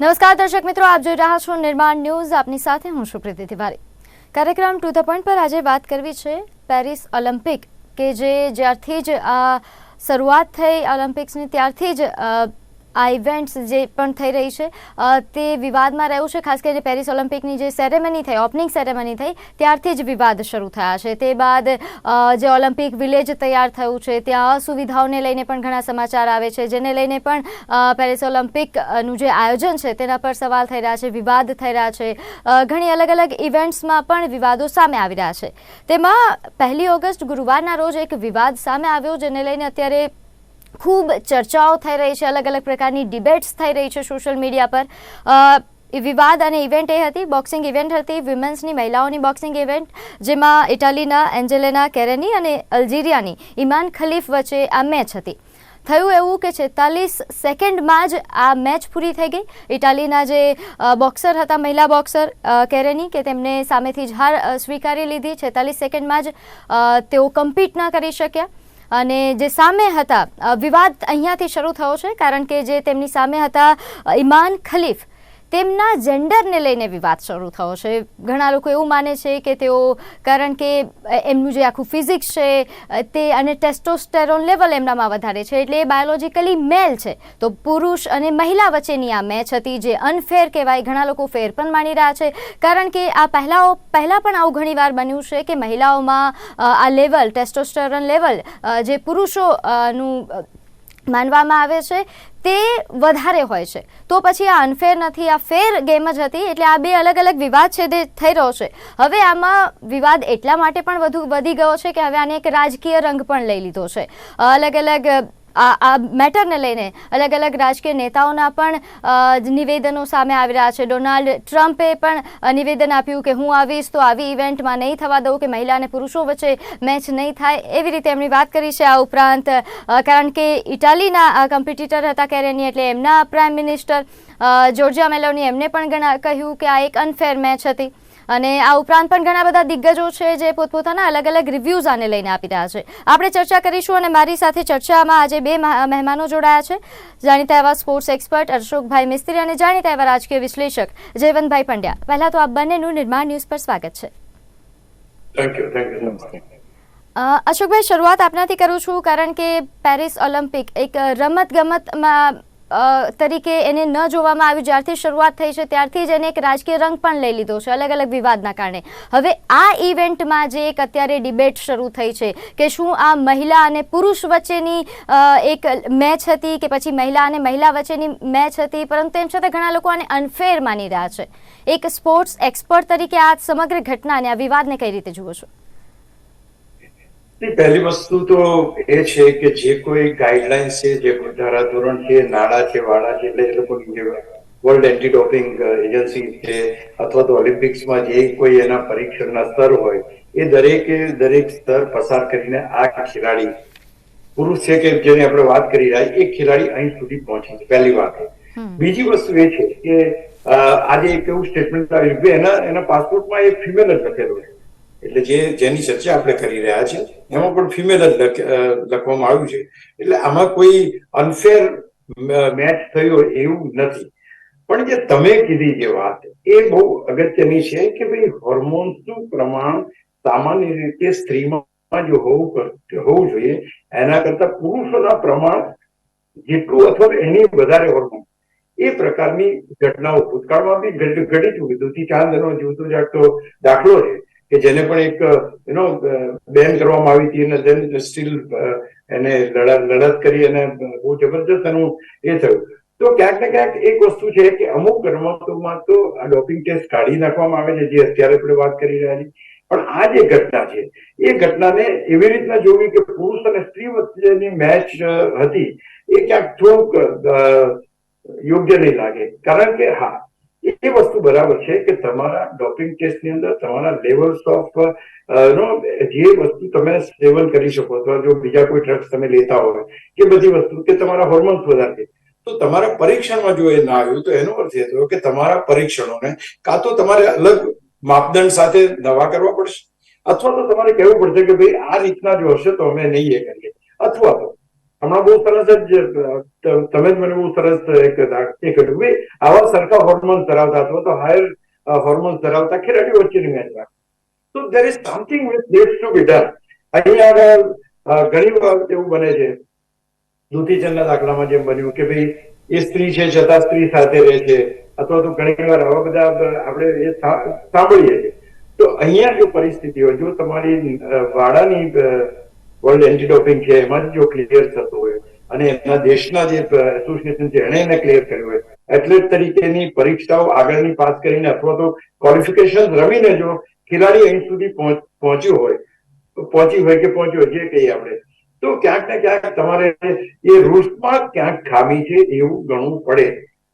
નમસ્કાર દર્શક મિત્રો, આપ જોઈ રહ્યા છો નિર્માણ ન્યૂઝ. આપની સાથે હું સુપ્રીતિ તિવારી. કાર્યક્રમ ટુ ધ પોઈન્ટ પર આજે વાત કરવી છે પેરિસ ઓલિમ્પિક, કે જે જ્યારથી જ આ શરૂઆત થઈ ઓલિમ્પિક્સની, ત્યારથી જ આ ઇવેન્ટ્સ જે પણ થઈ રહી છે તે વિવાદમાં રહ્યું છે. ખાસ કરીને પેરિસ ઓલિમ્પિકની જે સેરેમની થઈ ઓપનિંગ સેરેમની થઈ, ત્યારથી જ વિવાદ શરૂ થયા છે. તે બાદ જે ઓલિમ્પિક વિલેજ તૈયાર થયું છે, ત્યાં અસુવિધાઓને લઈને પણ ઘણા સમાચાર આવે છે, જેને લઈને પણ પેરિસ ઓલિમ્પિકનું જે આયોજન છે, તેના પર સવાલ થઈ રહ્યા છે, વિવાદ થઈ રહ્યા છે. ઘણી અલગ અલગ ઇવેન્ટ્સમાં પણ વિવાદો સામે આવી રહ્યા છે. તેમાં પહેલી ઓગસ્ટ ગુરુવારના રોજ એક વિવાદ સામે આવ્યો, જેને લઈને અત્યારે ખૂબ ચર્ચાઓ થઈ રહી છે, અલગ અલગ પ્રકારની ડિબેટ્સ થઈ રહી છે સોશિયલ મીડિયા પર. વિવાદ અને ઇવેન્ટ એ હતી, બોક્સિંગ ઇવેન્ટ હતી, વિમેન્સની, મહિલાઓની બોક્સિંગ ઇવેન્ટ, જેમાં ઇટાલીના એન્જેલેના કેરેની અને અલ્જીરિયાની ઇમાન ખલીફ વચ્ચે આ મેચ હતી. થયું એવું કે છેતાલીસ સેકન્ડમાં જ આ મેચ પૂરી થઈ ગઈ. ઇટાલીના જે બોક્સર હતા, મહિલા બોક્સર કેરેની, કે તેમને સામેથી જ હાર સ્વીકારી લીધી. છેતાલીસ સેકન્ડમાં જ તેઓ કમ્પીટ ન કરી શક્યા. અને જે સામે હતા વિવાદ અહીંયાથી શરૂ થયો છે, કારણ કે જે તેમની સામે હતા ઇમાન ખલીફ તેમના જેન્ડરને લઈને વિવાદ શરૂ થયો છે. ઘણા લોકો એવું માને છે કે તેઓ, કારણ કે એમનું જે આખું ફિઝિક્સ છે તે અને ટેસ્ટોસ્ટેરોન લેવલ એમનામાં વધારે છે, એટલે એ બાયોલોજીકલી મેલ છે. તો પુરુષ અને મહિલા વચ્ચેની આ મેચ હતી જે અનફેર કહેવાય. ઘણા લોકો ફેર પણ માની રહ્યા છે. કારણ કે આ પહેલાઓ, પહેલાં પણ આવું ઘણીવાર બન્યું છે કે મહિલાઓમાં આ લેવલ ટેસ્ટોસ્ટેરોન લેવલ જે પુરુષોનું માનવામાં આવે છે, તે વધારે હોય છે. તો પછી આ અનફેર નથી, આ ફેર ગેમ જ હતી, એટલે આ બે અલગ અલગ વિવાદ છે તે થઈ રહ્યો છે. હવે આમાં વિવાદ એટલા માટે પણ વધુ વધી ગયો છે કે હવે આને એક રાજકીય રંગ પણ લઈ લીધો છે. અલગ અલગ આ મેટરને લઈને અલગ અલગ રાજકીય નેતાઓના પણ નિવેદનો સામે આવી રહ્યા છે. ડોનાલ્ડ ટ્રમ્પે પણ નિવેદન આપ્યું કે હું આવીશ તો આવી ઇવેન્ટમાં નહીં થવા દઉં કે મહિલા અને પુરુષો વચ્ચે મેચ નહીં થાય એવી રીતે એમની વાત કરી છે આ ઉપરાંત કારણ કે ઇટાલીના કમ્પિટિટર હતા કેરેની એટલે એમના પ્રાઇમ મિનિસ્ટર જોર્જિયા મેલોની એમને પણ કહ્યું કે આ એક અનફેર મેચ હતી. અને આ ઉપરાંત પણ ઘણા બધા દિગ્ગજો છે જે પોતપોતાના અલગ અલગ રિવ્યૂઝ આને લઈને આપી રહ્યા છે. આપણે ચર્ચા કરીશું અને મારી સાથે ચર્ચામાં આજે બે મહ- મહેમાનો જોડાયા છે. જાણીતા એવા સ્પોર્ટ્સ એક્સપર્ટ અશોકભાઈ મિસ્ત્રી અને જાણીતા એવા રાજકીય વિશ્લેષક જયવંતભાઈ પંડ્યા. પહેલા તો આપ બંનેનું નિર્માણ ન્યૂઝ પર સ્વાગત છે. થેન્ક યુ થેન્ક યુ નમસ્તે અશોકભાઈ શરૂઆત આપનાથી કરું છું કારણ કે પેરિસ ઓલિમ્પિક એક રમત ગમતમાં તરીકે એને ન જોવામાં આવ્યું. જ્યારથી શરૂઆત થઈ છે, ત્યારથી જ એને એક રાજકીય રંગ પણ લઈ લીધો છે, અલગ અલગ વિવાદના કારણે. હવે આ ઇવેન્ટમાં જે એક અત્યારે ડિબેટ શરૂ થઈ છે કે શું આ મહિલા અને પુરુષ વચ્ચેની એક મેચ હતી કે પછી મહિલા અને મહિલા વચ્ચેની મેચ હતી, પરંતુ તેમ છતાં ઘણા લોકો આને અનફેર માની રહ્યા છે. એક સ્પોર્ટ્સ એક્સપર્ટ તરીકે આ સમગ્ર ઘટનાને, આ વિવાદને કઈ રીતે જુઓ છો? પહેલી વસ્તુ તો એ છે કે જે કોઈ ગાઈડલાઇન છે જે કોઈ ધારાધોરણ છે નાણાં છે વાળા છે એટલે એ લોકો વર્લ્ડ એન્ટી ડોપિંગ એજન્સી છે અથવા તો ઓલિમ્પિક્સમાં જે કોઈ એના પરીક્ષણના સ્તર હોય એ દરેકે દરેક સ્તર પસાર કરીને આ ખેલાડી પુરુષ છે કે જેની આપણે વાત કરી રહ્યા એ ખેલાડી અહીં સુધી પહોંચી છે પહેલી વાત. બીજી વસ્તુ એ છે કે આજે એક એવું સ્ટેટમેન્ટ આવ્યું કે એના એના પાસપોર્ટમાં એક ફિમેલ જ લખેલું છે. એટલે જે, જેની ચર્ચા આપણે કરી રહ્યા છીએ, એમાં પણ ફિમેલ જ લખવામાં આવ્યું છે. એટલે આમાં કોઈ અનફેર મેચ થયો એવું નથી. પણ જે તમે કીધી જે વાત, એ બહુ અગત્યની છે કે ભાઈ હોર્મોન્સનું પ્રમાણ સામાન્ય રીતે સ્ત્રીમાં જો હોવું હોવું જોઈએ. એના કરતા પુરુષોના પ્રમાણ જેટલું અથવા એની વધારે હોર્મોન એ પ્રકારની ઘટનાઓ ભૂતકાળમાં બી ઘટી ચૂકી દૂધી ચાંદનો જીવતો જાગતો દાખલો છે. કે જેને પણ એક યુનો બેન કરવામાં આવી હતી અને then સ્ટીલ એને લડત લડત કરી અને બહુ જબરજસ્ત એનું એ થયું. તો ક્યાંક ને ક્યાંક એક વસ્તુ છે કે અમુક રમતોમાં તો આ ડોપિંગ ટેસ્ટ કાઢી નાખવામાં આવે છે, જે અત્યારે આપણે વાત કરી રહ્યા છીએ. પણ આ જે ઘટના છે, એ ઘટનાને એવી રીતના જોવી કે પુરુષ અને સ્ત્રી વચ્ચેની મેચ હતી, એ ક્યાંક થોડુંક યોગ્ય નહીં લાગે. કારણ કે હા એ વસ્તુ બરાબર છે કે તમારા ડોપિંગ ટેસ્ટની અંદર તમારા લેવલ્સ ઓફ નો, જે વસ્તુ તમે સેવન કરી શકો અથવા જો બીજા કોઈ ડ્રગ્સ તમે લેતા હોય, કે બધી વસ્તુ, કે તમારા હોર્મોન્સ વધારે. તો તમારા પરીક્ષણમાં જો એ ના આવ્યું, તો એનો અર્થ એ થયો કે તમારા પરીક્ષણોને કાં તો તમારે અલગ માપદંડ સાથે નવા કરવા પડશે, અથવા તો તમારે કહેવું પડશે કે ભાઈ આ રીતના જો હશે તો અમે નહીં એ કરીએ, અથવા તો હમણાં બહુ સરસ જ તમે જ મને બહુ સરસ એક એ કહ્યું આવા સરખા હોર્મોન્સ ધરાવતા અથવા તો હાયર હોર્મોન્સ ધરાવતા ખેલાડીઓ વચ્ચેની મેચ રાખો તો there is something which needs to be done અહીંયા આગળ ઘણી વખત એવું બને છે દુધીચંદના દાખલામાં જેમ બન્યું કે ભાઈ એ સ્ત્રી છે છતાં સ્ત્રી સાથે રહે છે અથવા તો ઘણી વાર આવા બધા આપણે એ સાંભળીએ છીએ તો અહીંયા જો પરિસ્થિતિ હોય જો તમારી વાડાની વર્લ્ડ એન્ટી ડોપિંગ છે, એમાં જો ક્લિયર થતું હોય. અને એમના દેશના જે એસોસિએશન છે એને એને ક્લિયર કર્યું હોય. એથ્લેટ તરીકેની પરીક્ષાઓ આગળની પાસ કરીને અથવા તો ક્વોલિફિકેશન રમીને જો ખેલાડી અહીં સુધી પહોંચ્યું હોય પહોંચી હોય કે પહોંચ્યો જે કહીએ આપણે, તો ક્યાંક ને ક્યાંક તમારે એ રૂલ્સમાં ક્યાંક ખામી છે એવું ગણવું પડે.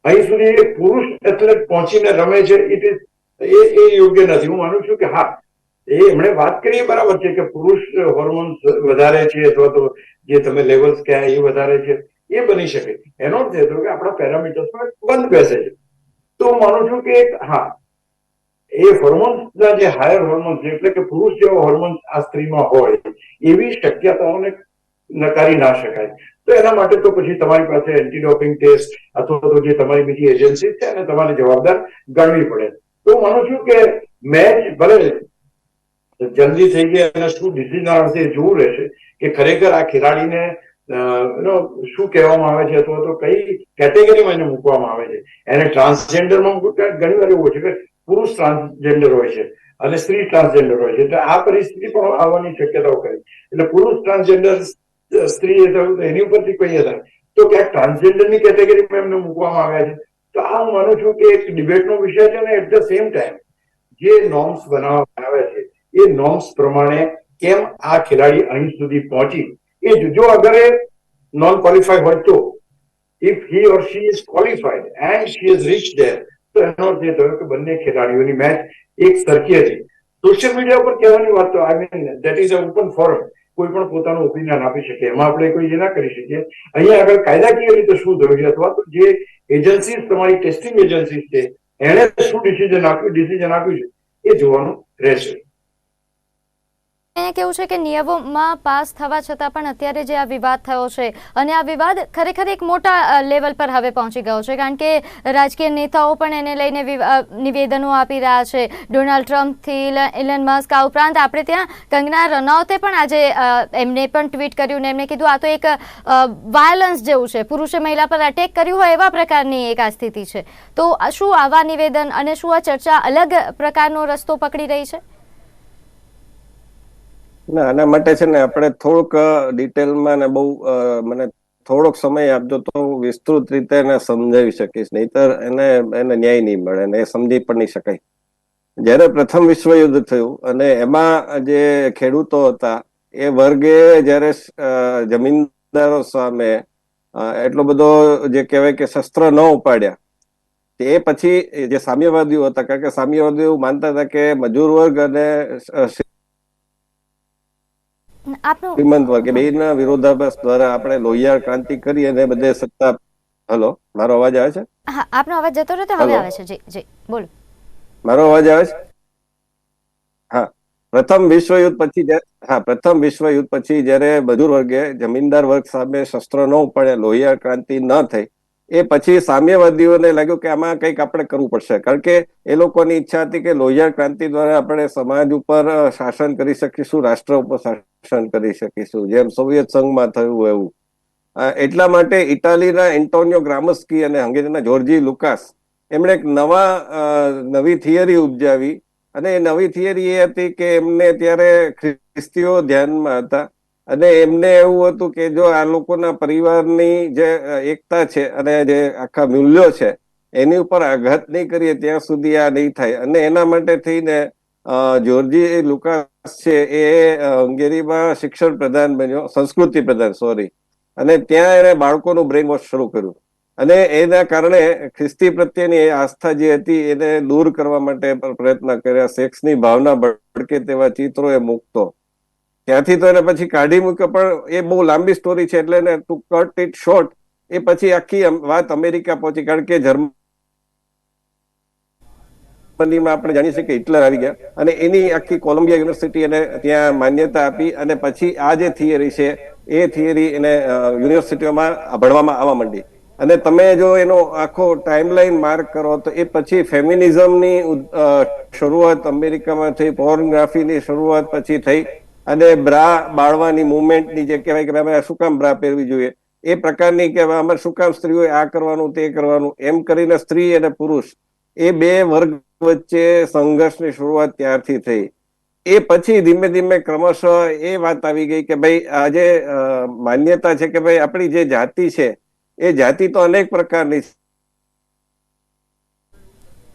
અહીં સુધી પુરુષ એથ્લેટ પહોંચીને રમે છે ઇટ ઇઝ એ યોગ્ય નથી. હું માનું છું કે હા એ એમણે વાત કરી બરાબર છે કે પુરુષ હોર્મોન્સ વધારે છે અથવા તો જે તમે લેવલ્સ કયા એ વધારે છે, એ બની શકે. એનો અર્થ એ કે આપણા પેરામીટર્સમાં બંધ બેસે છે. તો માનું છું કે હા, એ હોર્મોન્સના જે હાયર હોર્મોન્સ છે, એટલે કે પુરુષ જેવો હોર્મોન્સ આ સ્ત્રીમાં હોય, એવી શક્યતાઓને નકારી ના શકાય. તો એના માટે તો પછી તમારી પાસે એન્ટી ડોપિંગ ટેસ્ટ અથવા તો જે તમારી બીજી એજન્સી છે એને તમારે જવાબદાર ગણવી પડે. તો માનું છું કે મેચ ભલે જલ્દી થઈ ગઈ અને શું ડિસિઝન એ જોવું રહેશે કે ખરેખર આ ખેલાડીને શું કહેવામાં આવે છે અથવા તો કઈ કેટેગરીમાં એને મૂકવામાં આવે છે? એને ટ્રાન્સજેન્ડરમાં ઘણી વાર એવું છે કે પુરુષ ટ્રાન્સજેન્ડર હોય છે અને સ્ત્રી ટ્રાન્સજેન્ડર હોય છે. એટલે આ પરિસ્થિતિ પણ આવવાની શક્યતાઓ કરી એટલે પુરુષ ટ્રાન્સજેન્ડર સ્ત્રી એની ઉપરથી કહીએ થાય. તો ક્યાંક ટ્રાન્સજેન્ડરની કેટેગરીમાં એમને મૂકવામાં આવ્યા છે. તો આ હું માનું છું કે એક ડિબેટનો વિષય છે અને એટ ધ સેમ ટાઈમ જે નોર્મ્સ બનાવવામાં આવ્યા છે એ નોર્મ્સ પ્રમાણે કેમ આ ખેલાડી અહીં સુધી પહોંચી? એ જો- અગર એ નોન ક્વોલિફાય હોય તો if he or she is qualified and she is reach there તો એનો જે થયો કે બંને ખેલાડીઓની મેચ એક સરખી હતી. સોશિયલ મીડિયા ઉપર કહેવાની વાત તો I mean that is a open forum કોઈ પણ પોતાનું ઓપિનિયન આપી શકે. એમાં આપણે કોઈ એ ના કરી શકીએ. અહીંયા આગળ કાયદાકીય રીતે શું થયું છે અથવા તો જે એજન્સી તમારી ટેસ્ટિંગ એજન્સી છે, એણે શું ડિસિઝન આપ્યું ડિસિઝન આપ્યું છે, એ જોવાનું રહેશે. અહીંયા કેવું છે કે નિયમોમાં પાસ થવા છતાં પણ અત્યારે જે આ વિવાદ થયો છે અને આ વિવાદ ખરેખર એક મોટા લેવલ પર હવે પહોંચી ગયો છે. કારણ કે રાજકીય નેતાઓ પણ એને લઈને નિવેદનો આપી રહ્યા છે. ડોનાલ્ડ ટ્રમ્પથી ઇલન મસ્ક આ ઉપરાંત આપણે ત્યાં કંગના રનૌતે પણ આજે એમને પણ ટ્વીટ કર્યું ને એમને કીધું, આ તો એક વાયલન્સ જેવું છે. પુરુષે મહિલા પર અટેક કર્યું હોય એવા પ્રકારની એક આ સ્થિતિ છે. તો શું આવા નિવેદન અને શું આ ચર્ચા અલગ પ્રકારનો રસ્તો પકડી રહી છે? ના, આના માટે છે ને આપણે થોડુંક ડિટેલમાં ને બહુ મને થોડોક સમય આપજો તો હું વિસ્તૃત રીતે એને સમજાવી શકીશ. નહીતર એને એને ન્યાય નહીં મળે એ સમજી પણ નહીં શકાય. જ્યારે પ્રથમ વિશ્વયુદ્ધ થયું અને એમાં જે ખેડૂતો હતા, એ વર્ગે જ્યારે જમીનદારો સામે એટલો બધો જે કહેવાય કે શસ્ત્ર ન ઉપાડ્યા, તે પછી જે સામ્યવાદીઓ હતા, કારણ કે સામ્યવાદીઓ માનતા હતા કે મજૂર વર્ગ અને શ્રીમંત વર્ગ બે ના વિરોધાભાસ દ્વારા આપણે લોહિયાળ ક્રાંતિ કરી અને બધે સત્તા હલો મારો અવાજ આવે છે? હા આપનો અવાજ જતો રહ્યો હવે આવે છે. જી જી બોલો. મારો અવાજ આવે છે? હા પ્રથમ વિશ્વયુદ્ધ પછી હા પ્રથમ વિશ્વયુદ્ધ પછી જ્યારે મજૂર વર્ગે જમીનદાર વર્ગ સામે શસ્ત્ર ન ઉપાડે લોહિયાળ ક્રાંતિ ન થઈ એ પછી સામ્યવાદીઓને લાગ્યું કે આમાં કંઈક આપણે કરવું પડશે. કારણ કે એ લોકોની ઈચ્છા હતી કે લોહિયાળ ક્રાંતિ દ્વારા આપણે સમાજ ઉપર શાસન કરી શકીશું, રાષ્ટ્ર ઉપર શાસન કરી શકીશું, જેમ સોવિયત સંઘમાં થયું એવું. એટલા માટે ઇટાલીના એન્ટોનિયો ગ્રામસ્કી અને હંગેરીના જોર્જી લુકાસ એમણે એક નવા નવી થિયરી ઉપજાવી. અને એ નવી થિયરી એ હતી કે એમને ત્યારે ખ્રિસ્તીઓ ધ્યાનમાં હતા. અને એમને એવું હતું કે જો આ લોકોના પરિવારની જે એકતા છે અને જે આખા મૂલ્યો છે, એની ઉપર આઘાત નહીં કરીએ, ત્યાં સુધી આ નહીં થાય. અને એના માટે થઈને જોર્જી લુકાસ છે એ હંગેરીમાં શિક્ષણ પ્રધાન બન્યો, સંસ્કૃતિ પ્રધાન, સોરી. અને ત્યાં એને બાળકોનું બ્રેઇન વોશ શરૂ કર્યું. અને એના કારણે ખ્રિસ્તી પ્રત્યેની આસ્થા જે હતી એને દૂર કરવા માટે પ્રયત્ન કર્યા. સેક્સની ભાવના ભડકે તેવા ચિત્રો એ મૂકતો. ત્યાંથી તો એને પછી કાઢી મૂક્યો, પણ એ બહુ લાંબી સ્ટોરી છે એટલે એને ટુ કટ ઇટ શોર્ટ એ પછી આખી વાત અમેરિકા પહોંચી, કારણ કે જર્મનીમાં આપણે જાણી શકીએ હિટલર આવી ગયા અને એની આખી કોલંબિયા યુનિવર્સિટી એને ત્યાં માન્યતા આપી અને પછી આ જે થિયરી છે, એ થિયરી એને યુનિવર્સિટીઓમાં ભણવામાં આવવા માંડી. અને તમે જો એનો આખો ટાઈમલાઈન માર્ક કરો, તો એ પછી ફેમિનિઝમની શરૂઆત અમેરિકામાં થઈ પોર્નોગ્રાફીની શરૂઆત પછી થઈ. અને બ્રા બાળવાની મુવમેન્ટની જે કહેવાય કે અમે શું કામ બ્રા પહેરવી જોઈએ, એ પ્રકારની કે અમારે શું કામ સ્ત્રીઓએ આ કરવાનું, તે કરવાનું, એમ કરીને સ્ત્રી અને પુરુષ એ બે વર્ગ વચ્ચે સંઘર્ષની શરૂઆત ત્યારથી થઈ. એ પછી ધીમે ધીમે ક્રમશઃ એ વાત આવી ગઈ કે ભાઈ આજે માન્યતા છે કે ભાઈ આપણી જે જાતિ છે, એ જાતિ તો અનેક પ્રકારની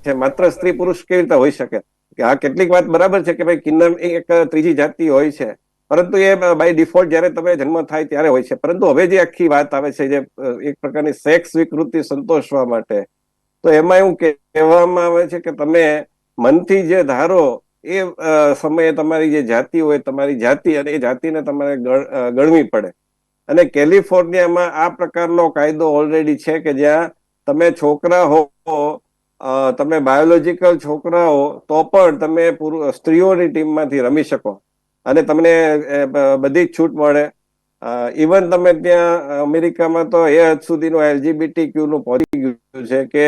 છે, માત્ર સ્ત્રી પુરુષ કેવી રીતે હોઈ શકે? કે આ કેટલીક વાત બરાબર છે કે ભાઈ કિન્નર એક ત્રીજી જાતિ હોય છે. પરંતુ એ બાય ડિફોલ્ટ જ્યારે તમે જન્મ થાય ત્યારે હોય છે. પરંતુ હવે જે આખી વાત આવે છે જે એક પ્રકારની સેક્સ વિકૃતિ સંતોષવા માટે, તો એમાં એવું કહેવામાં આવે છે કે તમે મનથી જે ધારો એ સમયે તમારી જે જાતિ હોય, તમારી જાતિ અને એ જાતિને તમારે ગણવી પડે. અને કેલિફોર્નિયામાં આ પ્રકારનો કાયદો ઓલરેડી છે કે જ્યાં તમે છોકરા હો તમે બાયોલોજીકલ છોકરાઓ, તો પણ તમે સ્ત્રીઓની ટીમમાંથી રમી શકો. અને તમને બધી જ છૂટ મળે. ઇવન તમે ત્યાં અમેરિકામાં તો એ હદ સુધીનું એલજીબીટી ક્યુ નું પહોંચી ગયું છે કે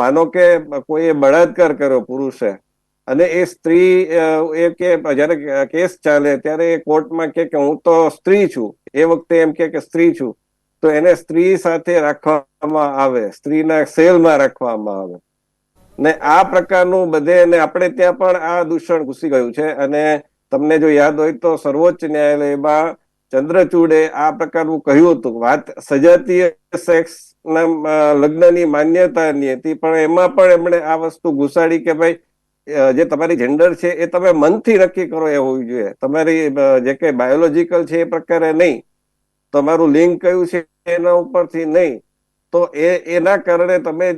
માનો કે કોઈએ બળાત્કાર કર્યો પુરુષે, અને એ સ્ત્રી એ કે, જ્યારે કેસ ચાલે ત્યારે એ કોર્ટમાં કે હું તો સ્ત્રી છું. એ વખતે એમ કે સ્ત્રી છું. તો એને સ્ત્રી સાથે રાખવામાં આવે, સ્ત્રીના સેલમાં રાખવામાં આવે. ને આ પ્રકારનું બધે અને આપણે ત્યાં પણ આ દૂષણ ઘૂસી ગયું છે. અને તમને જો યાદ હોય તો સર્વોચ્ચ ન્યાયાલયમાં ચંદ્રચૂડે આ પ્રકારનું કહ્યું હતું. વાત સજાતીય સેક્સ ના લગ્નની માન્યતાની હતી, પણ એમાં પણ એમણે આ વસ્તુ ઘુસાડી કે ભાઈ જે તમારી જેન્ડર છે એ તમે મનથી નક્કી કરો એ હોવી જોઈએ. તમારી જે કઈ બાયોલોજીકલ છે એ પ્રકારે નહીં. તમારું લિંક કયું છે એના ઉપરથી નહીં. તો એ, એના કારણે તમે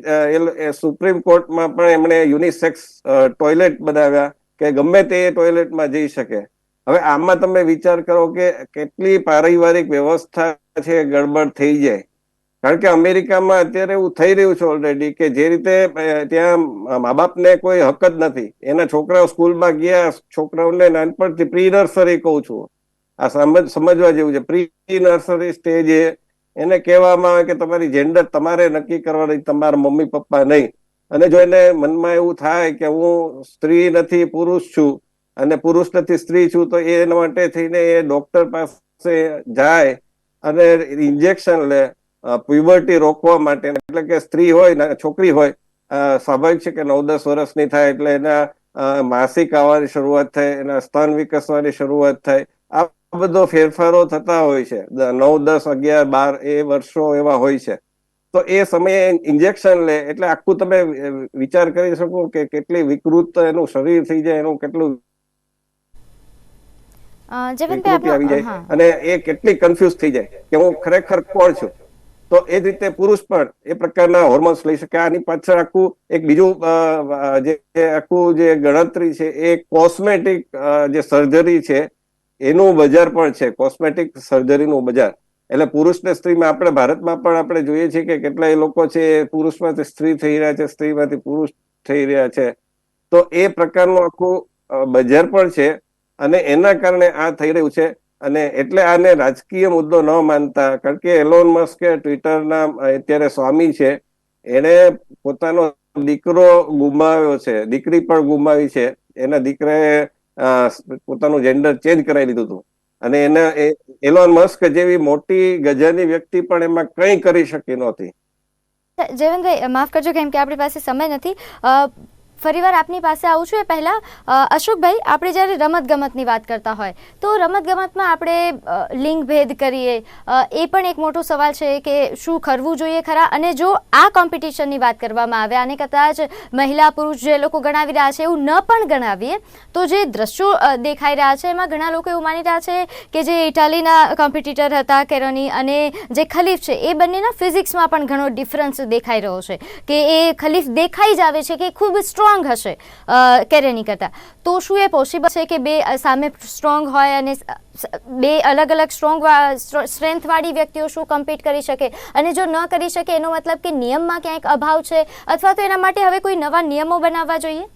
સુપ્રીમ કોર્ટમાં પણ એમણે યુનિસેક્સ ટોયલેટ બનાવ્યા કે ગમે તે ટોયલેટમાં જઈ શકે. હવે આમાં તમે વિચાર કરો કે કેટલી પારિવારિક વ્યવસ્થા છે, ગડબડ થઈ જાય. કારણ કે અમેરિકામાં અત્યારે એવું થઈ રહ્યું છે ઓલરેડી કે જે રીતે ત્યાં મા બાપને કોઈ હક જ નથી. એના છોકરાઓ સ્કૂલમાં ગયા, છોકરાઓને નાનપણથી પ્રી નર્સરી કહું છું. આ સમજ, સમજવા જેવું છે. પ્રી નર્સરી સ્ટેજે એને કહેવામાં આવે કે તમારી જેન્ડર તમારે નક્કી કરવાની, તમારા મમ્મી પપ્પા નહીં. અને જો એને મનમાં એવું થાય કે હું સ્ત્રી નથી, પુરુષ છું, અને પુરુષ નથી, સ્ત્રી છું, તો એના માટે થઈને એ ડોક્ટર પાસે જાય અને ઇન્જેક્શન લે પ્યુબર્ટી રોકવા માટે. એટલે કે સ્ત્રી હોય છોકરી હોય સ્વાભાવિક છે કે નવ દસ વર્ષની થાય એટલે એના માસિક આવવાની શરૂઆત થાય, એના સ્તન વિકસવાની શરૂઆત થાય. આ બધો ફેરફારો થતા હોય છે. નવ દસ અગિયાર બાર એ વર્ષો એવા હોય છે. તો એ સમયે ઇન્જેક્શન લે એટલે આખું તમે વિચાર કરી શકો કે કેટલી વિકૃત એનું શરીર થઈ જાય એનું કેટલું આવી જાય. અને એ કેટલી કન્ફ્યુઝ થઈ જાય કે હું ખરેખર કોણ છું? તો એ જ રીતે પુરુષ પણ એ પ્રકારના હોર્મોન્સ લઈ શકે. આની પાછળ આખું એક બીજું જે આખું જે ગણતરી છે એ કોસ્મેટિક જે સર્જરી છે એનું બજાર પણ છે કોસ્મેટિક સર્જરીનું બજાર. એટલે પુરુષ ને સ્ત્રીમાં આપણે ભારતમાં પણ આપણે જોઈએ છીએ કે કેટલાય લોકો છે પુરુષમાંથી સ્ત્રી થઈ રહ્યા છે, સ્ત્રીમાંથી પુરુષ થઈ રહ્યા છે. તો એ પ્રકારનું આખું બજાર પણ છે અને એના કારણે આ થઈ રહ્યું છે. અને એટલે આને રાજકીય મુદ્દો ન માનતા, કારણ કે એલોન મસ્કે ટ્વિટરના અત્યારે સ્વામી છે. એણે પોતાનો દીકરો ગુમાવ્યો છે, દીકરી પણ ગુમાવી છે. એના દીકરાએ પોતાનું જેન્ડર ચેન્જ કરાવી લીધું હતું. અને એને એલોન મસ્ક જેવી મોટી ગજાની વ્યક્તિ પણ એમાં કંઈ કરી શકી નહોતી. જેવનભાઈ માફ કરજો કેમ કે આપણી પાસે સમય નથી. ફરીવાર આપની પાસે આવું છું. એ પહેલાં અશોકભાઈ, આપણે જ્યારે રમતગમતની વાત કરતા હોય, તો રમતગમતમાં આપણે લિંગ ભેદ કરીએ. એ પણ એક મોટો સવાલ છે કે શું કરવું જોઈએ ખરા? અને જો આ કોમ્પિટિશનની વાત કરવામાં આવે અને કદાચ મહિલા, પુરુષ જે લોકો ગણાવી રહ્યા છે, એવું ન પણ ગણાવીએ, તો જે દ્રશ્યો દેખાઈ રહ્યા છે, એમાં ઘણા લોકો એવું માની રહ્યા છે કે જે ઇટાલીના કોમ્પિટિટર હતા, કેરોની અને જે ખલીફ છે, એ બંનેના ફિઝિક્સમાં પણ ઘણો ડિફરન્સ દેખાઈ રહ્યો છે. કે એ ખલીફ દેખાઈ જ આવે છે કે ખૂબ સ્ટ્રોંગ હશે કેરેની કરતાં. તો શું એ પોસિબલ છે કે બે સામે સ્ટ્રોંગ હોય અને બે અલગ અલગ સ્ટ્રોંગ સ્ટ્રેન્થવાળી વ્યક્તિઓ શું કમ્પીટ કરી શકે? અને જો ન કરી શકે, એનો મતલબ કે નિયમમાં ક્યાંક અભાવ છે? અથવા તો એના માટે હવે કોઈ નવા નિયમો બનાવવા જોઈએ?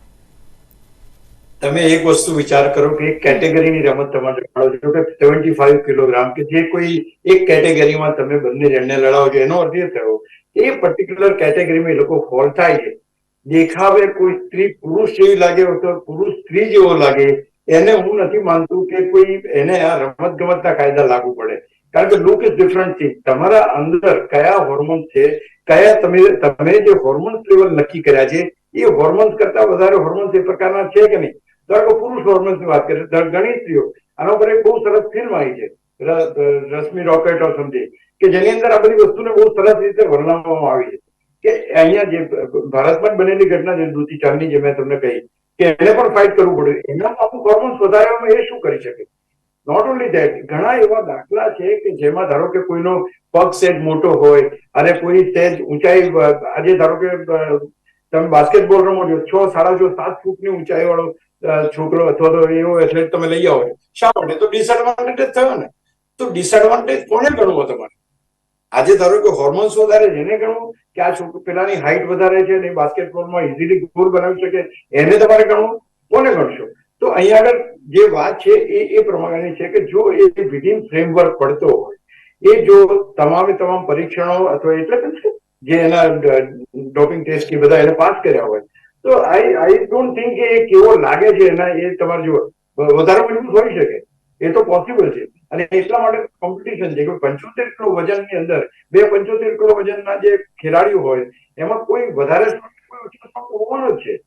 તમે એક વસ્તુ વિચાર કરો કે એક કેટેગરીની રમત તમારે રમાડો છો કે સેવન્ટી ફાઈવ કિલોગ્રામ કે જે કોઈ એક કેટેગરીમાં તમે બંને જણને લડાવો છો, એનો અર્થ એ થયો એ પર્ટિક્યુલર કેટેગરીમાં એ લોકો ફોલ થાય છે. દેખાવે કોઈ સ્ત્રી પુરુષ જેવી લાગે અથવા પુરુષ સ્ત્રી જેવો લાગે, એને હું નથી માનતું કે કોઈ એને આ રમત ગમતના કાયદા લાગુ પડે. કારણ કે લુક ઇઝ ડિફરન્ટ થિંગ તમારા અંદર કયા હોર્મોન છે, કયા તમે તમે જે હોર્મોન્સ લેવલ નક્કી કર્યા છે, એ હોર્મોન્સ કરતા વધારે હોર્મોન્સ એ પ્રકારના છે કે નહીં? ધારો પુરુષ હોર્મોન્સની વાત કરીએ ગણિત ઘણી સ્ત્રીઓ, આના ઉપર એક બહુ સરસ ફિલ્મ આવી છે રશ્મિ રોકેટ ઓર સમથિંગ કે જેની અંદર આ બધી વસ્તુને બહુ સરસ રીતે વર્ણવવામાં આવી છે. કે અહીંયા જે ભારતમાં બનેલી ઘટના જે દૂતી ચાંદની જે મેં તમને કહી, કે એને પણ ફાઇટ કરવું પડ્યું. એના અમુક હોર્મોન્સ વધારવામાં એ શું કરી શકે? નોટ ઓનલી ધેટ ઘણા એવા દાખલા છે કે જેમાં ધારો કે કોઈનો પગ સેજ મોટો હોય અને કોઈ સેજ ઊંચાઈ, આજે ધારો કે તમે બાસ્કેટબોલ રમો છો, છ, સાડા છ, સાત ફૂટની ઊંચાઈ વાળો છોકરો અથવા તો એવો એથ્લેટ તમે લઈ આવો શા માટે? તો ડિસએડવાન્ટેજ થયો ને. તો ડિસએડવાન્ટેજ કોને ગણવો તમારે? આજે ધારો કે હોર્મોન્સ વધારે જેને ગણવું કે આ છોકરી પેલાની હાઈટ વધારે છે ને બાસ્કેટબોલમાં ઇઝીલી ગોલ બનાવી શકે. એને તમારે ગણવું, કોને ગણશો? તો અહીંયા આગળ જે વાત છે એ એ પ્રમાણેની છે કે જો એ વિધિન ફ્રેમવર્ક પડતો હોય, એ જો તમામે તમામ પરીક્ષણો અથવા એટલે જે એના ડોપિંગ ટેસ્ટ કે બધા એને પાસ કર્યા હોય, તો આઈ આઈ ડોન્ટ થિંક એ કેવો લાગે છે એના, એ તમારે જો વધારે મજબૂત હોઈ શકે. એ તો પોસિબલ છે. અને એટલા માટે કોમ્પિટિશન છે. કે પંચોતેર કિલો વજનની અંદર બે પંચોતેર કિલો વજનના જે ખેલાડીઓ હોય, એમાં કોઈ વધારે હોવાનો છે.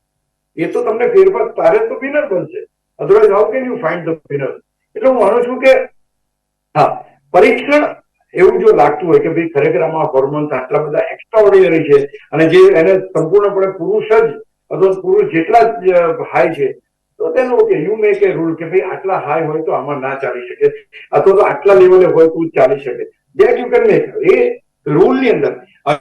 એ તો તમને ફેરફાર તારે તો વિનર બનશે. Otherwise how can you find the winner એટલે હું માનું છું કે, હા, પરીક્ષણ એવું જો લાગતું હોય કે ભાઈ ખરેખર આમાં હોર્મોન્સ આટલા બધા એક્સ્ટ્રા છે અને જે એને સંપૂર્ણપણે પુરુષ જ, અથવા પુરુષ જેટલા જ હાઈ છે તો તેનો okay you make a rule કે ભાઈ આટલા હાઈ હોય તો આમાં ના ચાલી શકે. અથવા તો આટલા લેવલે હોય તો ચાલી શકે. That you can make a રૂલની અંદર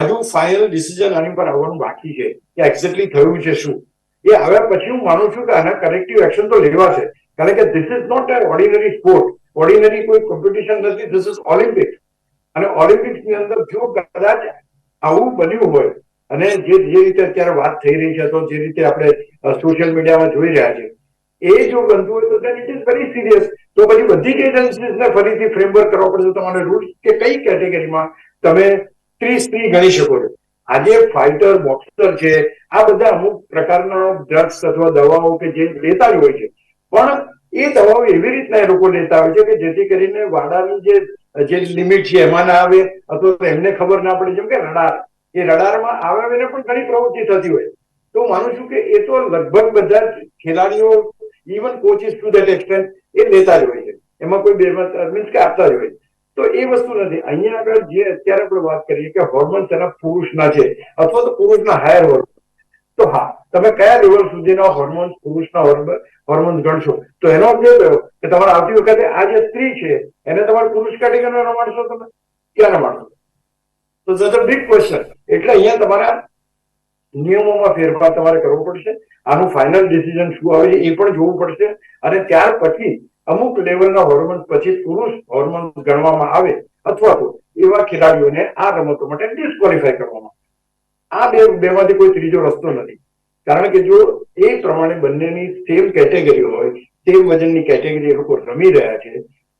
હજુ ફાઇનલ ડિસિઝન આની પર આવવાનું બાકી છે કે એક્ઝેક્ટલી થયું છે શું? એ આવ્યા પછી હું માનું છું કે આના કરેક્ટિવ એક્શન તો લેવાશે. કારણ કે this is not a ordinary sport ordinary કોઈ કોમ્પિટિશન નથી. ધીસ ઇઝ ઓલિમ્પિક અને ઓલિમ્પિક્સની અંદર જો કદાચ આવું બન્યું હોય અને જે જે રીતે અત્યારે વાત થઈ રહી છે તો જે રીતે આપણે સોશિયલ મીડિયામાં જોઈ રહ્યા છે એ જો બનતું હોય તો then it is very serious તો પછી બધી એજન્સીઝને ફરીથી ફ્રેમવર્ક કરવો પડશે. તમારે રૂલ કે કઈ કેટેગરીમાં તમે ત્રીસ સ્ત્રી ગણી શકો છો. આજે ફાઇટર બોક્સર છે, આ બધા અમુક પ્રકારના ડ્રગ્સ અથવા દવાઓ કે જે લેતા જ હોય છે. પણ એ દવાઓ એવી રીતના એ લોકો લેતા હોય છે કે જેથી કરીને વાડાની જે જે લિમિટ છે એમાં ના આવે અથવા એમને ખબર ના પડે. જેમ કે રડાર. એ રડારમાં આવે એને પણ ઘણી પ્રવૃત્તિ થતી હોય. તો માનું છું કે એ તો લગભગ બધા ખેલાડીઓ even coaches to that extent એ લેતા જ હોય છે. એમાં કોઈ બે મીન્સ કે આપતા જ હોય તો એ વસ્તુ નથી. અહીંયા આગળ જે અત્યારે આપણે વાત કરીએ કે હોર્મોન્સ એના પુરુષના છે, અથવા તો પુરુષના હાયર હોર્મોન તો હા, તમે કયા લેવલ સુધીના હોર્મોન્સ પુરુષના હોર્મોન્સ ગણશો? તો એનો અર્થ એ થયો કે તમારે આવતી વખતે આ જે સ્ત્રી છે, એને તમારે પુરુષ કેટેગરીમાં માણશો તમે? ક્યાંના માણશો? તો ધેટ્સ અ બિગ ક્વેશ્ચન એટલે અહીંયા તમારા નિયમોમાં ફેરફાર તમારે કરવો પડશે. આનું ફાઇનલ ડિસિઝન શું આવે છે એ પણ જોવું પડશે. અને ત્યાર પછી અમુક લેવલના હોર્મોન્સ પછી પુરુષ હોર્મોન ગણવામાં આવે અથવા તો એવા ખેલાડીઓને આ રમતો માટે ડિસ્કવોલિફાય કરવામાં. આ બે, બેમાંથી કોઈ ત્રીજો રસ્તો નથી. કારણ કે જો એ પ્રમાણે બંનેની સેમ કેટેગરી હોય સેમ વજનની કેટેગરી એ લોકો રમી રહ્યા છે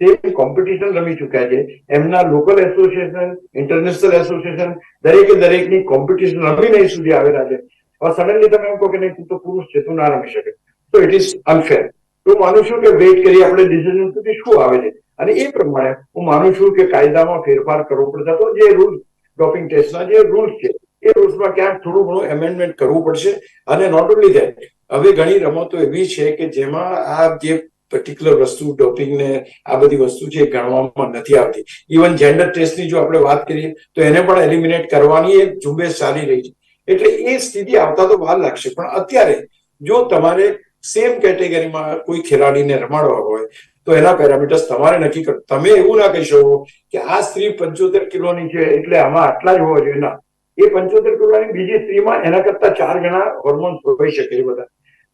તે કોમ્પિટિશન રમી ચુક્યા છે. એમના લોકલ એસોસિએશન ઇન્ટરનેશનલ એસોસિએશન દરેકે દરેકની કોમ્પિટિશન રમી નહીં સુધી આવેલા છે. હવે સડનલી તમે એમ કહો કે નહીં, તું તો પુરુષ છે, તું ના રમી શકે. તો ઇટ ઇઝ અનફેર તો હું માનું છું કે વેઇટ કરી આપણે ડિસિઝન સુધી શું આવે છે? અને એ પ્રમાણે હું માનું છું કે કાયદામાં ફેરફાર કરવો પડશે. તો જે રૂલ ડોપિંગ ટેસ્ટના જે રૂલ્સ છે, એ રૂલ્સમાં ક્યાંક થોડું ઘણું એમેન્ડમેન્ટ કરવું પડશે. અને નોટ ઓનલી ધેટ હવે ઘણી રમતો એવી છે કે જેમાં આ જે પર્ટિક્યુલર વસ્તુ ડોપિંગ ને આ બધી વસ્તુ છે ગણવામાં નથી આવતી. ઇવન જેન્ડર ટેસ્ટની જો આપણે વાત કરીએ, તો એને પણ એલિમિનેટ કરવાની એક ઝુંબેશ ચાલી રહી છે. એટલે એ સ્થિતિ આવતા તો વાર લાગશે. પણ અત્યારે જો તમારે સેમ કેટેગરીમાં કોઈ ખેલાડીને રમાડવા હોય, તો એના પેરામીટર્સ તમારે નક્કી કરો, તમે એવું ના કહી શકો કે આ સ્ત્રી પંચોતેર કિલોની છે, એટલે આમાં આટલા જ હોવા જોઈએ. ના. એ પંચોતેર કિલોની બીજી સ્ત્રીમાં એના કરતા ચાર ગણા હોર્મોન્સ હોઈ શકે એ બધા.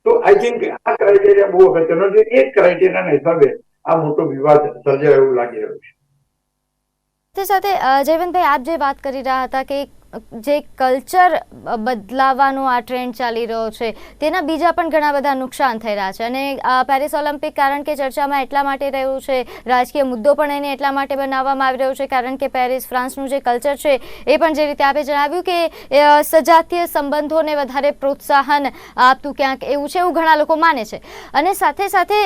તો આઈ થિંક આ ક્રાઇટેરિયા બહુ અગત્યનો છે. એ ક્રાઇટેરિયાના હિસાબે આ મોટો વિવાદ સર્જાય એવું લાગી રહ્યું છે. તે સાથે જયવંતભાઈ, આપ જે વાત કરી રહ્યા હતા કે જે કલ્ચર બદલાવાનો આ ટ્રેન્ડ ચાલી રહ્યો છે, તેના બીજા પણ ઘણા બધા નુકસાન થઈ રહ્યા છે. અને પેરિસ ઓલિમ્પિક, કારણ કે ચર્ચામાં એટલા માટે રહ્યું છે, રાજકીય મુદ્દો પણ એને એટલા માટે બનાવવામાં આવી રહ્યો છે, કારણ કે પેરિસ ફ્રાન્સનું જે કલ્ચર છે, એ પણ જે રીતે આપે જણાવ્યું કે સજાતીય સંબંધોને વધારે પ્રોત્સાહન આપતું ક્યાંક એવું છે એવું ઘણા લોકો માને છે. અને સાથે સાથે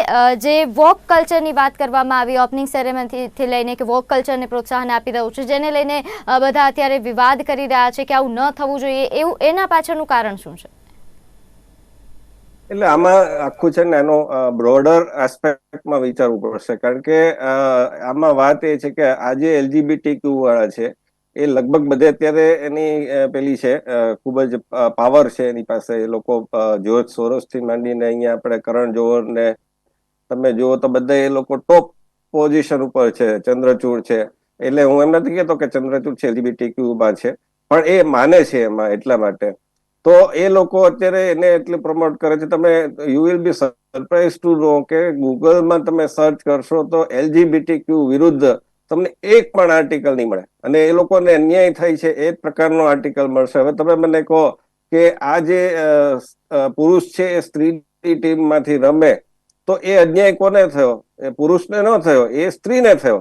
જે વોક કલ્ચરની વાત કરવામાં આવી, ઓપનિંગ સેરેમનીથી લઈને કે વોક કલ્ચરને પ્રોત્સાહન આપી રહ્યું છે, જેને લઈને બધા અત્યારે વિવાદ કરી રહ્યા છે કે આવું ન થવું જોઈએ, એવું એના પાછળનું કારણ શું છે? એટલે આમાં આખું છે ને એનો બ્રોડર એસ્પેક્ટમાં વિચારવું પડશે. કારણ કે આમાં વાત એ છે કે આજે એલજીબીટી ક્યુ વાળા છે, એ લગભગ બધે અત્યારે એની પેલી છે ખૂબ જ પાવર છે એની પાસે. એ લોકો જ્યોર્જ સોરોસથી માંડીને અહીંયા આપણે કરણ જોહર ને તમે જુઓ તો બધા એ લોકો ટોપ પોઝિશન ઉપર છે. ચંદ્રચૂડ છે. એટલે હું એમ નથી કહેતો કે ચંદ્રચૂડ છે એલજીબીટી ક્યુમાં છે. પણ એ માને છે એમાં એટલા માટે. તો એ લોકો અત્યારે એને એટલું પ્રમોટ કરે છે. તમે you will be surprise to know કે ગૂગલમાં તમે સર્ચ કરશો તો એલજીબીટી ક્યુ વિરુદ્ધ તમને એક પણ આર્ટિકલ નહીં મળે. અને એ લોકોને અન્યાય થાય છે, એ જ પ્રકારનો આર્ટિકલ મળશે. હવે તમે મને કહો કે આ જે પુરુષ છે એ સ્ત્રીની ટીમમાંથી રમે તો એ અન્યાય કોને થયો? એ પુરુષને ન થયો, એ સ્ત્રીને થયો.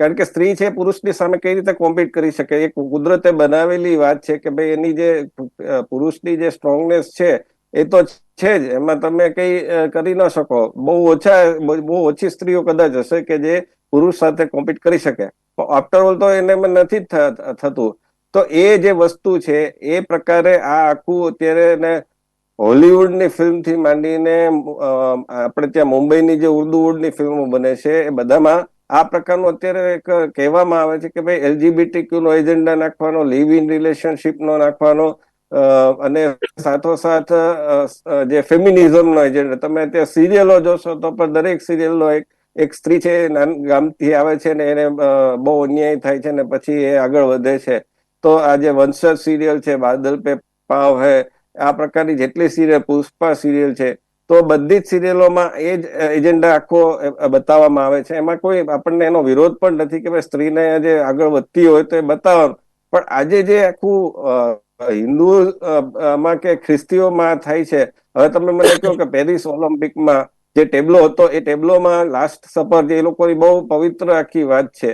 કારણ કે સ્ત્રી છે, પુરુષની સામે કઈ રીતે કોમ્પિટ કરી શકે? એ કુદરતે બનાવેલી વાત છે કે ભાઈ એની જે પુરુષની જે સ્ટ્રોંગનેસ છે, એ તો છે જ. એમાં તમે કઈ કરી ન શકો. બહુ ઓછા, બહુ ઓછી સ્ત્રીઓ કદાચ હશે કે જે પુરુષ સાથે કોમ્પિટ કરી શકે. આફ્ટર ઓલ તો એને નથી થતું. તો એ જે વસ્તુ છે, એ પ્રકારે આ આખું અત્યારે ને હોલીવુડની ફિલ્મથી માંડીને આપણે ત્યાં મુંબઈની જે ઉર્દુવુડની ફિલ્મો બને છે, એ બધામાં આ પ્રકારનું અત્યારે એક કહેવામાં આવે છે કે ભાઈ એલજીબીટી ક્યુનો એજન્ડા નાખવાનો, લિવ ઇન રિલેશનશિપ નો નાખવાનો અને સાથોસાથ જે ફેમિનિઝમનો એજન્ડા. તમે અત્યારે સિરિયલો જોશો તો પણ દરેક સિરિયલનો એક એક સ્ત્રી છે ગામથી આવે છે ને એને બહુ અન્યાય થાય છે ને પછી એ આગળ વધે છે. તો આ જે વંશજ સિરિયલ છે બાદલ પે પાવ હે, આ પ્રકારની જેટલી સિરિયલ, પુષ્પા સિરિયલ છે તો બધી જ સિરિયલોમાં એ જ એજન્ડા આખો બતાવવામાં આવે છે. એમાં કોઈ આપણને એનો વિરોધ પણ નથી કે ભાઈ સ્ત્રીને જે આગળ વધતી હોય તો એ બતાવવાનું. પણ આજે જે આખું હિન્દુ માં કે ખ્રિસ્તીઓમાં થાય છે, હવે તમે મને કહો કે પેરિસ ઓલિમ્પિકમાં જે ટેબલો હતો, એ ટેબલોમાં લાસ્ટ સફર જે એ લોકોની બહુ પવિત્ર આખી વાત છે.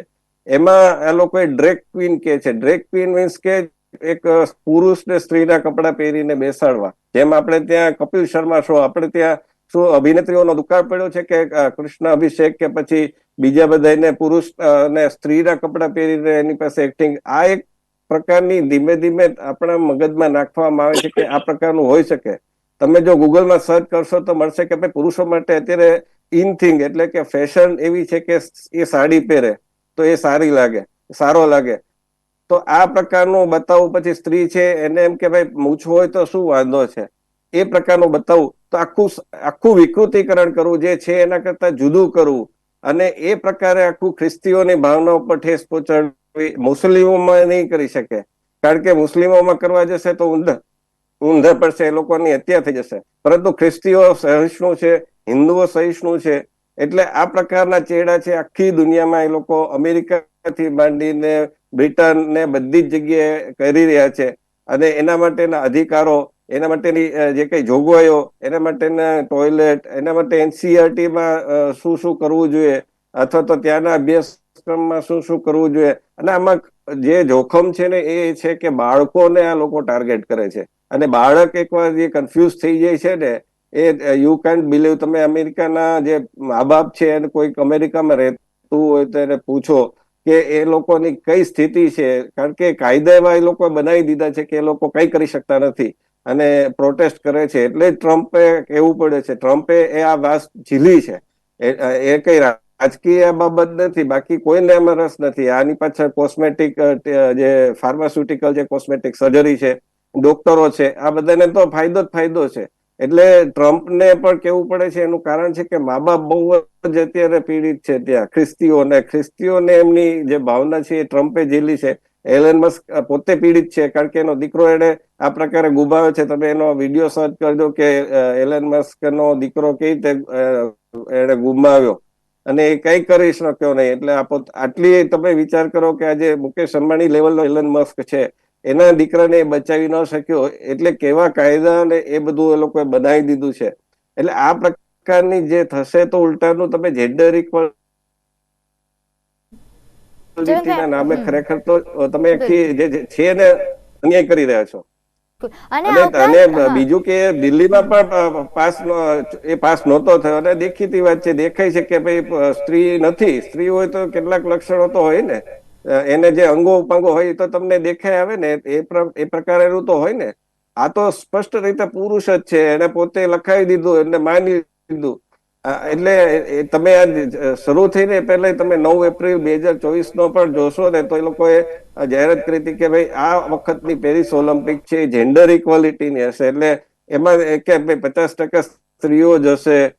એમાં આ લોકોએ ડ્રેક ક્વીન કે છે. ડ્રેક ક્વીન મીન્સ કે એક પુરુષ ને સ્ત્રીના કપડા પહેરીને બેસાડવા. જેમ આપણે ત્યાં કપિલ શર્મા શો આપણે ત્યાં શું અભિનેત્રીઓનો દુકાળ પડ્યો છે કે કૃષ્ણ અભિષેક કે પછી બીજા બધાને પુરુષ અને સ્ત્રીના કપડા પહેરીને એની પાસે એક્ટિંગ આ એક પ્રકારની ધીમે ધીમે આપણા મગજમાં નાખવામાં આવે છે કે આ પ્રકારનું હોઈ શકે. તમે જો ગૂગલમાં સર્ચ કરશો તો મળશે કે ભાઈ પુરુષો માટે અત્યારે ઇન થિંગ એટલે કે ફેશન એવી છે કે એ સાડી પહેરે, તો એ સારી લાગે, સારો લાગે. તો આ પ્રકારનું બતાવવું પછી સ્ત્રી છે, એને એમ કે ભાઈ મૂછ હોય તો શું વાંધો છે? એ પ્રકારનું બતાવવું તો આખું આખું વિકૃતિકરણ કરવું જે છે એના કરતા જુદું કરવું. અને એ પ્રકારે આખું ખ્રિસ્તીઓની ભાવના ઉપર ઠેસ પહોંચાડવી મુસ્લિમોમાં નહીં કરી શકે. કારણ કે મુસ્લિમોમાં કરવા જશે તો ઊંધા ઊંધા પડશે, એ લોકોની હત્યા થઈ જશે. પરંતુ ખ્રિસ્તીઓ સહિષ્ણુ છે, હિન્દુઓ સહિષ્ણુ છે, એટલે આ પ્રકારના ચેડા છે. આખી દુનિયામાં એ લોકો અમેરિકાથી માંડીને બ્રિટન ને બધી જ જગ્યાએ કરી રહ્યા છે. અને એના માટેના અધિકારો, એના માટેની જે કઈ જોગવાઈઓ, એના માટેના ટોયલેટ, એના માટે એનસીઆરટી માં શું શું કરવું જોઈએ? અથવા તો ત્યાંના અભ્યાસક્રમમાં શું શું કરવું જોઈએ? અને આમાં જે જોખમ છે ને એ છે કે બાળકોને આ લોકો ટાર્ગેટ કરે છે. અને બાળક એકવાર જે કન્ફ્યુઝ થઈ જાય છે ને, એ યુ કેન બિલીવ તમે અમેરિકાના જે મા બાપ છે એને કોઈક અમેરિકામાં રહેતું હોય તો એને પૂછો કે એ લોકોની કઈ સ્થિતિ છે? કારણ કે કાયદા એવા એ લોકો બનાવી દીધા છે કે એ લોકો કઈ કરી શકતા નથી અને પ્રોટેસ્ટ કરે છે. એટલે ટ્રમ્પે કહેવું પડે છે, ટ્રમ્પે એ આ વાત ઝીલી છે. એ કઈ રાજકીય બાબત નથી, બાકી કોઈને એમાં રસ નથી. આની પાછળ કોસ્મેટિક જે ફાર્માસ્યુટિકલ જે કોસ્મેટિક સર્જરી છે, ડોક્ટરો છે, આ બધાને તો ફાયદો જ ફાયદો છે. એટલે ટ્રમ્પને પણ કેવું પડે છે, એનું કારણ છે કે મા બાપ બહુ જ અત્યારે પીડિત છે ત્યાં, ખ્રિસ્તીઓને. ખ્રિસ્તીઓને એમની જે ભાવના છે એ ટ્રમ્પે ઝીલી છે. એલન મસ્ક પોતે પીડિત છે, કારણ કે એનો દીકરો એને આ પ્રકારે ગુબાવ્યો છે. તમે એનો વીડિયો સર્ચ કરજો કે એલન મસ્ક નો દીકરો કઈ રીતે એને ગુમાવ્યો. અને એ કઈ કરી શક્યો નહીં. એટલે આટલી તમે વિચાર કરો કે આજે મુકેશ અંબાણી લેવલનો એલન મસ્ક છે. એના દીકરાને એ બચાવી ન શક્યો એટલે કેવા કાયદા અને એ બધું એ લોકોએ બનાવી દીધું છે. એટલે આ પ્રકારની જે થશે તો ઉલટાનું તમે જેન્ડર ઇક્વાલિટીના નામે ખરેખર તો તમે જે છે ને અન્યાય કરી રહ્યા છો. અને. બીજું કે દિલ્હીમાં પણ પાસ એ પાસ નહોતો થયો. અને દેખીતી વાત છે દેખાય છે કે ભાઈ સ્ત્રી નથી. સ્ત્રી હોય તો કેટલાક લક્ષણો તો હોય ને. એને જે અંગો ઉપાંગો હોય એ તો તમને દેખાય આવે ને, એ એ પ્રકારેનું તો હોય ને. આ તો સ્પષ્ટ રીતે પુરુષ જ છે, એને પોતે લખાવી દીધું, એને માની લીધું. એટલે એ- એ તમે આ શરૂ થઈને પહેલા તમે નવ એપ્રિલ બે હજાર ચોવીસ નો પણ જોશો ને, તો એ લોકોએ જાહેરાત કરી હતી કે ભાઈ આ વખતની પેરિસ ઓલિમ્પિક છે જેન્ડર ઇક્વાલિટીની હશે. એટલે એમાં કે ભાઈ પચાસ ટકા સ્ત્રીઓ જ હશે.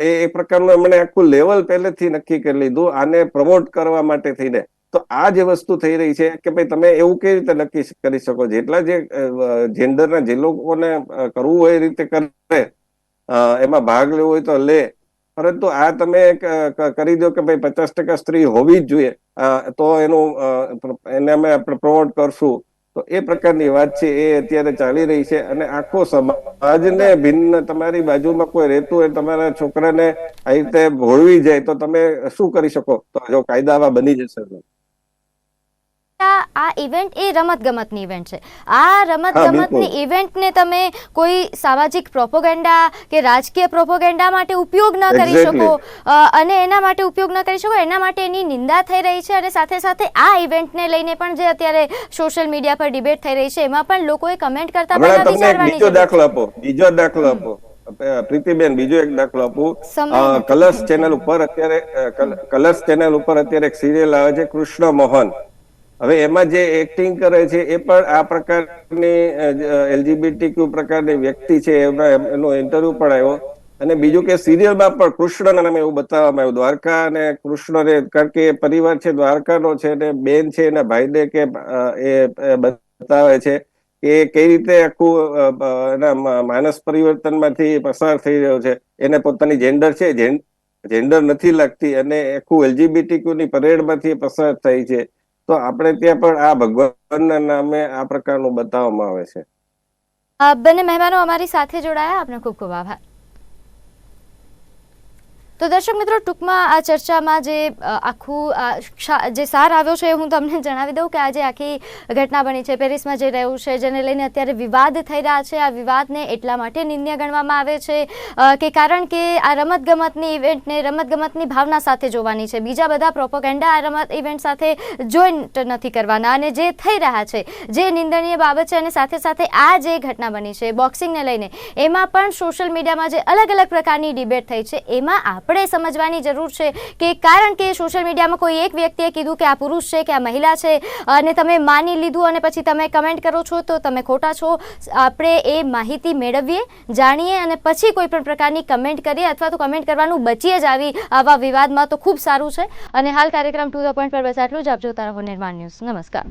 એ એ પ્રકારનું એમણે આખું લેવલ પહેલેથી નક્કી કરી લીધું, આને પ્રમોટ કરવા માટે થઈને. તો આ જે વસ્તુ થઈ રહી છે કે ભાઈ તમે એવું કેવી રીતે નક્કી કરી શકો? જેટલા જે જેન્ડરના જે લોકોને કરવું હોય એ રીતે કરે એમાં ભાગ લેવો હોય તો લે. પરંતુ આ તમે કરી દો કે ભાઈ પચાસ ટકા સ્ત્રી હોવી જ જોઈએ. તો એનું એને અમે પ્રમોટ કરશું. તો એ પ્રકારની વાત છે, એ અત્યારે ચાલી રહી છે. અને આખો સમાજને ભિન્ન, તમારી બાજુમાં કોઈ રહેતું હોય, તમારા છોકરાને આ રીતે ભોળવી જાય તો તમે શું કરી શકો? તો જો કાયદા આવા બની જશે. આ ઇવેન્ટ એ રમત ગમતની ઇવેન્ટ છે. આ રમત હા, ગમતની ઇવેન્ટને તમે કોઈ સામાજિક પ્રોપોગેન્ડા કે રાજકીય પ્રોપોગેન્ડા માટે ઉપયોગ ન કરી શકો અને એના માટે ઉપયોગ ન કરી શકો એના માટે એની નિંદા થઈ રહી છે અને સાથે સાથે આ ઇવેન્ટને લઈને પણ જે અત્યારે સોશિયલ મીડિયા પર ડિબેટ થઈ રહી છે એમાં પણ લોકોએ કમેન્ટ કરતા પહેલા વિચારવાની બીજો દાખલો આપો બીજો દાખલો આપો. પ્રીતિબેન બીજો એક દાખલો આપું. કલર્સ ચેનલ ઉપર અત્યારે કલર્સ ચેનલ ઉપર અત્યારે એક સિરિયલ આવે છે કૃષ્ણ મોહન. હવે એમાં જે એક્ટિંગ કરે છે, એ પણ આ પ્રકારની એલજીબીટી ક્યુ પ્રકારની વ્યક્તિ છે, એમના એમ- એનો ઇન્ટરવ્યુ પણ આવ્યો. અને બીજું કે સિરિયલમાં પણ કૃષ્ણના નામે એવું બતાવવામાં આવ્યું. દ્વારકા અને કૃષ્ણને, કારણ કે પરિવાર છે, દ્વારકાનો છે ને, બેન છે, એના ભાઈને કે એ બતાવે છે કે કઈ રીતે આખું એના માનસ પરિવર્તનમાંથી પસાર થઈ રહ્યો છે. એને પોતાની જેન્ડર છે જેન્ડર નથી લાગતી અને આખું એલજીબીટી ક્યુ ની પરેડમાંથી પસાર થઈ છે. તો આપણે ત્યાં પણ આ ભગવાનના નામે આ પ્રકારનું બતાવવામાં આવે છે. બંને મહેમાનો અમારી સાથે જોડાયા. આપનો ખૂબ ખૂબ આભાર. તો દર્શક મિત્રો, ટૂંકમાં આ ચર્ચામાં જે આખું જે સાર આવ્યો છે હું તમને જણાવી દઉં કે આજે આખી ઘટના બની છે. પેરિસમાં જે રહ્યું છે, જેને લઈને અત્યારે વિવાદ થઈ રહ્યા છે. આ વિવાદને એટલા માટે નિંદ્ય ગણવામાં આવે છે કે કારણ કે આ રમતગમતની ઇવેન્ટને, રમતગમતની ભાવના સાથે જોવાની છે. બીજા બધા પ્રોપોગેન્ડા આ રમત ઇવેન્ટ સાથે જોઈન્ટ નથી કરવાના. અને જે થઈ રહ્યા છે, જે નિંદનીય બાબત છે અને સાથે સાથે આ જે ઘટના બની છે, બોક્સિંગને લઈને, એમાં પણ સોશિયલ મીડિયામાં જે અલગ અલગ પ્રકારની ડિબેટ થઈ છે, એમાં આપણે સમજવાની જરૂર છે કે કારણ કે સોશિયલ મીડિયામાં કોઈ એક વ્યક્તિએ કીધું કે આ પુરુષ છે, કે આ મહિલા છે, અને તમે માની લીધું અને પછી તમે કમેન્ટ કરો છો, તો તમે ખોટા છો. આપણે એ માહિતી મેળવીએ, જાણીએ અને પછી કોઈ પણ પ્રકારની કમેન્ટ કરીએ અથવા તો કમેન્ટ કરવાનું બચીએ જ આવી આવા વિવાદમાં તો ખૂબ સારું છે. અને હાલ કાર્યક્રમ ટુ ધ પોઈન્ટ પર બસ આટલું જ. આપ જોતા રહો નિર્માણ ન્યૂઝ. નમસ્કાર.